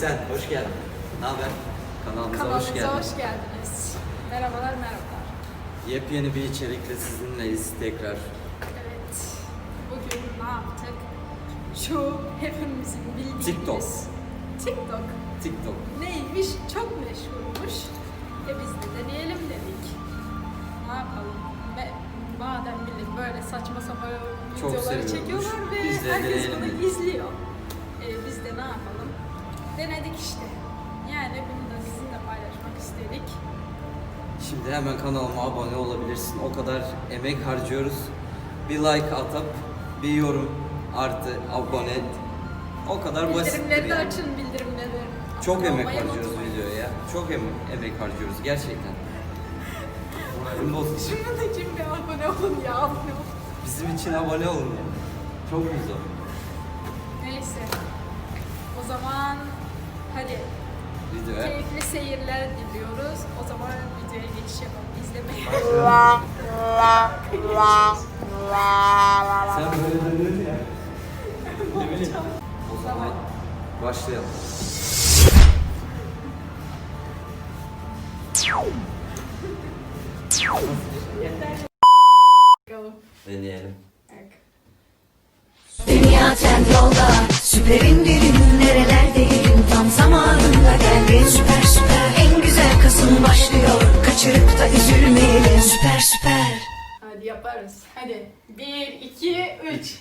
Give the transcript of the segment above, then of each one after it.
geldin. hoş geldiniz. Merhabalar, merhabalar. Yepyeni bir içerikle sizinleyiz tekrar. Evet, bugün ne yaptık? Şu hepimizin bildiğimiz... TikTok. TikTok. TikTok. Neymiş? Çok meşhurmuş. E biz de deneyelim dedik. Ne yapalım? Ve madem millet böyle saçma sapan Çok videoları seviyormuş. çekiyorlar ve Biz de herkes deneyelim bunu dedik. izliyor. E biz de ne yapalım? Denedik işte. Yani bunu da sizinle paylaşmak istedik. Şimdi hemen kanalıma abone olabilirsin. O kadar emek harcıyoruz. Bir like atıp bir yorum artı abone et. O kadar basit. Bildirimleri de açın bildirimleri. Çok Abone emek olmayı harcıyoruz unutmayın. videoya. Çok emek, emek harcıyoruz gerçekten. Moralim bozuldu. Şunun için bir abone olun ya abone olun. Bizim için abone olun yani. Çok güzel. Neyse. O zaman hadi Videoya. keyifli seyirler diliyoruz. O zaman videoya geçiş yapalım. İzlemeyi. Sen böyle dönüyorsun ya. Ne bileyim. O zaman başlayalım. Deneyelim. Trend yolda Süper indirim başlıyor. Kaçırıp da üzülmeyelim. Süper süper. Hadi yaparız. Hadi. Bir, iki, üç.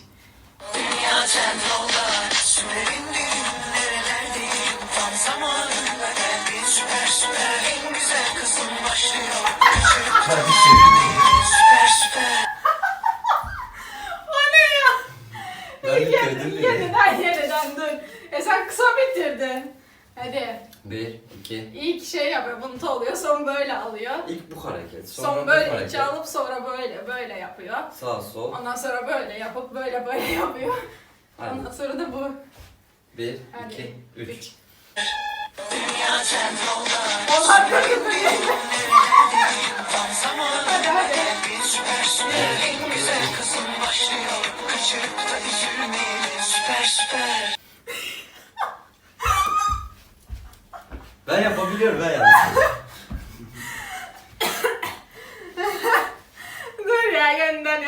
Dünya trend yolda. İndirim nerelerdeyim? Tam zamanında geldin Süper süper. En güzel Kasım başlıyor. Kaçırıp da üzülmeyelim Süper süper O ne ya? Ben Yeniden, bitirdim bile. yeniden, yeniden dur. E sen kısa bitirdin. Hadi. Bir, iki. İlk şey yapıyor. Bunu oluyor. Son böyle alıyor. İlk bu hareket. Sonra Son bu böyle hareket. içe alıp sonra böyle böyle yapıyor. Sağ sol. Ondan sonra böyle yapıp böyle böyle yapıyor. Hadi. Ondan sonra da bu. Bir, Hadi. iki, üç. Yolda Onlar da kötü Tam zamanında Hadi hadi. geldin Süper süper En güzel Kasım başlıyor Kaçırıp da üzülmeyelim Süper süper Ben yapabiliyorum ben yalnız. Dur ya yeniden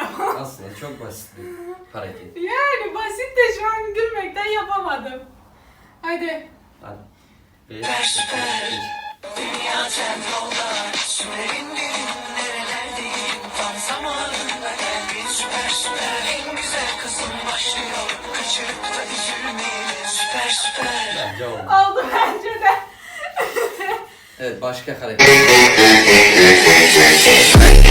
Aslında çok basit bir hareket. Yani basit de şu an gülmekten yapamadım. Hadi. Hadi. Bir, iki, üç. Dünya yolda Süper indirim nerelerdeyim Tam zamanında geldin Süper süper En güzel Kasım başlıyor Kaçırıp da üzülmeyelim Süper süper Bence oldu. Oldu bence de. Evet başka hareket.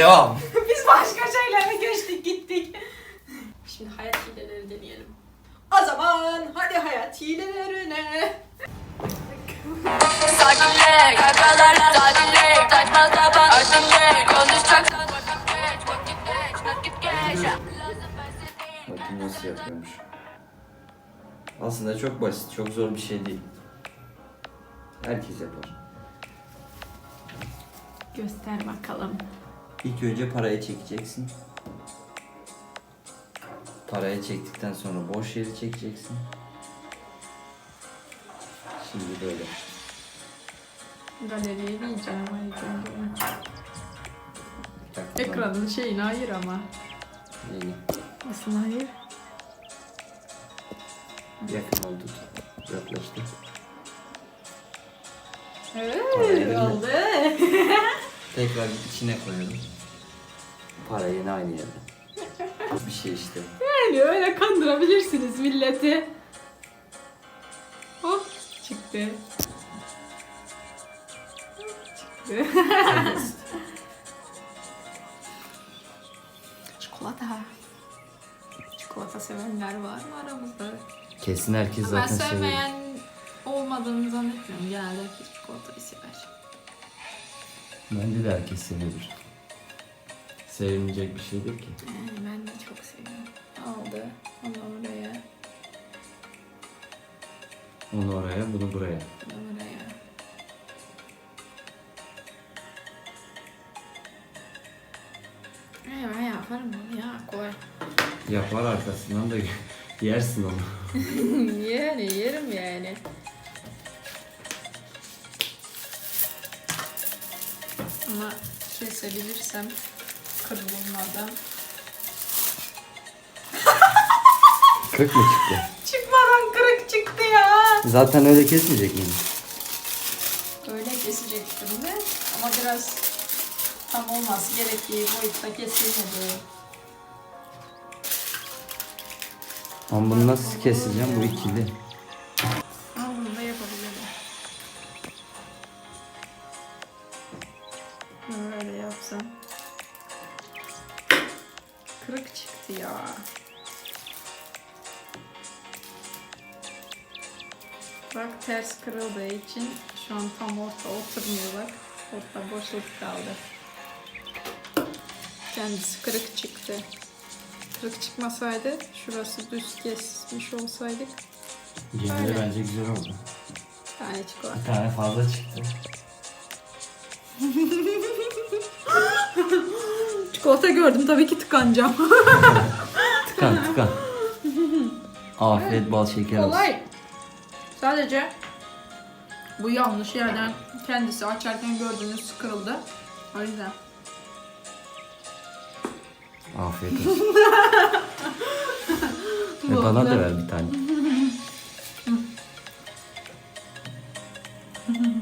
Devam. Biz başka şeylere geçtik gittik. Şimdi hayat hileleri deneyelim. O zaman hadi hayat hilelerine. Sakinle, kakalar sakinle Saçma sapan aşınle Konuşacaksan vakit geç Vakit geç, nakit geç Bakın nasıl yapıyormuş. Aslında çok basit, çok zor bir şey değil. Herkes yapar. Göster bakalım. İlk önce parayı çekeceksin. Parayı çektikten sonra boş yeri çekeceksin. Şimdi böyle. Galeriye diyeceğim. Dakika, Ekranın şeyini ayır ama. Yeni. Nasıl hayır? Yakın oldu. Yaklaştı. Evet oldu. Tekrar içine koyalım. Para yine aynı yerde. Bir şey işte. Yani öyle kandırabilirsiniz milleti. Hop çıktı. Çıktı. Çikolata. Çikolata sevenler var mı aramızda? Kesin herkes ben zaten seviyor. sevmeyen olmadığını zannetmiyorum. Genelde herkes çikolatayı sever. Bence de herkes seviyordur. Sevilmeyecek bir şey değil ki. Yani ben de çok seviyorum. Aldı. Onu oraya. Onu oraya, bunu buraya. Onu oraya. Ay, ben yaparım bunu ya. Kolay. Yapar arkasından da yersin onu. yani yerim yani. Ama kesebilirsem kırılmadan. Kırk mı çıktı? Çıkmadan kırık çıktı ya. Zaten öyle kesmeyecek miyim? Öyle kesecektim de ama biraz tam olması gerektiği boyutta kesilmedi. Ama bunu nasıl keseceğim? Bu ikili. Böyle yapsam. Kırık çıktı ya. Bak ters kırıldığı için şu an tam orta oturmuyor bak. Orta boşluk kaldı. Kendisi kırık çıktı. Kırık çıkmasaydı şurası düz kesmiş olsaydık Yine bence güzel oldu. bir tane çikolata. Bir tane fazla çıktı. Çikolata gördüm tabii ki tıkanacağım. Tıkan tıkan. Afiyet bal şeker olsun. Kolay. Sadece bu yanlış yerden kendisi açarken gördüğünüz kırıldı. O yüzden. Afiyet olsun. e bana da ver bir tane.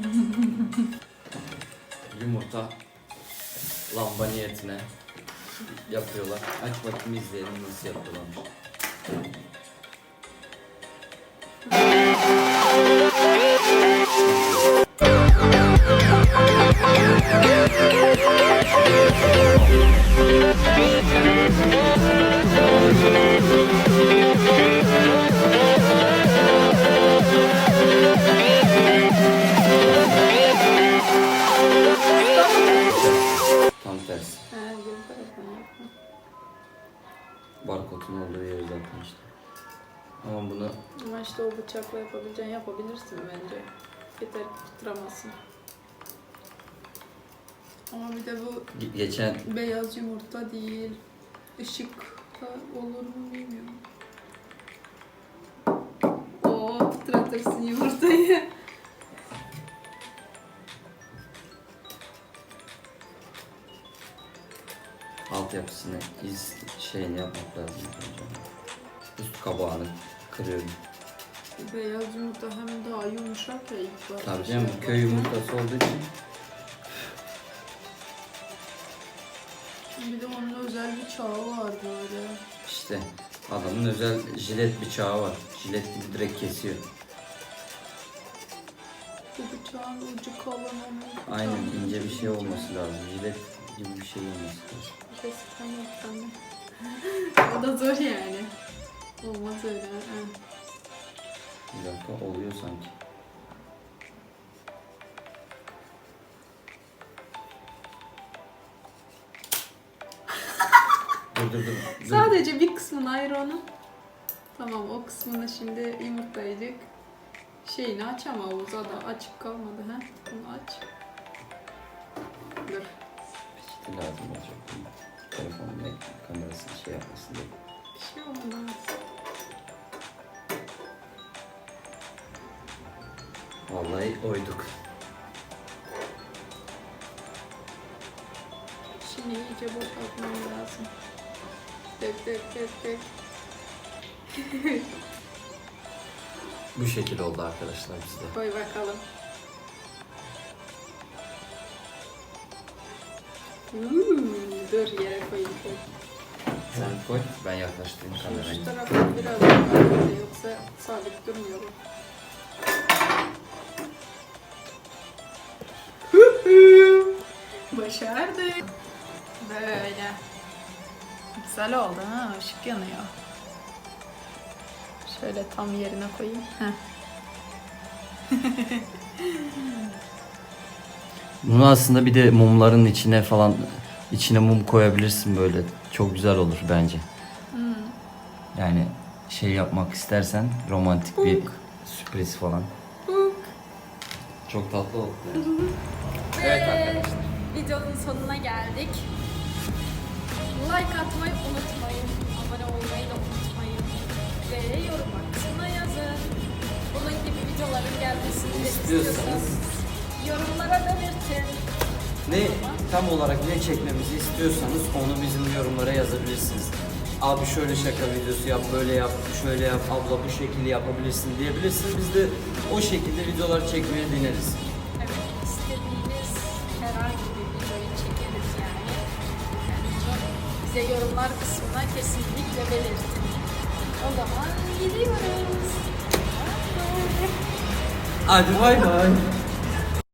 Yumurta lamba niyetine yapıyorlar. Aç bakayım izleyelim nasıl yapıyorlarmış. Barkodun olduğu yeri zaten işte. Ama bunu Ama işte o bıçakla yapabileceğin yapabilirsin bence. Yeter ki tutturamazsın. Ama bir de bu ge- geçen beyaz yumurta değil. Işık da olur mu bilmiyorum. Oo titretirsin yumurtayı. Altyapısını iz şeyini yapmak lazım. önce. Üst kabağını kırıyorum. Beyaz yumurta hem daha yumuşak ya ilk başta. Tabii canım bu köy yumurtası olduğu için Bir de onun özel bir çağı var böyle. işte adamın özel jilet bıçağı var. Jilet gibi direkt kesiyor. Bu bıçağın ucu kalın ama. Aynen ince bir şey olması lazım. Jilet gibi bir şey olması lazım. Eskiden yaptım. o da zor yani. Olmaz öyle. ha. Bir dakika oluyor sanki. dur dur dur. Sadece bir kısmını ayır onun. Tamam o kısmını şimdi yumurtlayacak. Şeyini aç ama Oğuz'a da açık kalmadı ha. Bunu aç çıkması lazım olacak. Telefonun kamerasını şey yapmasın diye. Bir şey olmaz. Vallahi oyduk. Şimdi iyice boşaltmam lazım. Tek tek tek tek. Bu şekil oldu arkadaşlar bizde. Koy bakalım. Hmm, dur yere koyayım. koy. Sen koy, ben yaklaştırayım kamerayı. Şu tarafa biraz daha yoksa sabit durmuyor. Başardık. Böyle. Güzel oldu ha, ışık yanıyor. Şöyle tam yerine koyayım. Heh. Bunu aslında bir de mumların içine falan içine mum koyabilirsin böyle. Çok güzel olur bence. Yani şey yapmak istersen romantik bir sürpriz falan. Çok tatlı oldu. yani. Evet arkadaşlar. Videonun sonuna geldik. Like atmayı unutmayın. Abone olmayı da unutmayın. Ve yorum kısmına yazın. Bunun gibi videoların gelmesini İstiyorsanız. Yorumlara belirtin. Ne tam olarak ne çekmemizi istiyorsanız onu bizim yorumlara yazabilirsiniz. Abi şöyle şaka videosu yap, böyle yap, şöyle yap, abla bu şekilde yapabilirsin diyebilirsiniz. Biz de o şekilde videolar çekmeye deneriz. Evet, istediğiniz herhangi bir videoyu çekeriz yani. yani bize yorumlar kısmına kesinlikle belirtin. O zaman gidiyoruz. Hadi bay bay.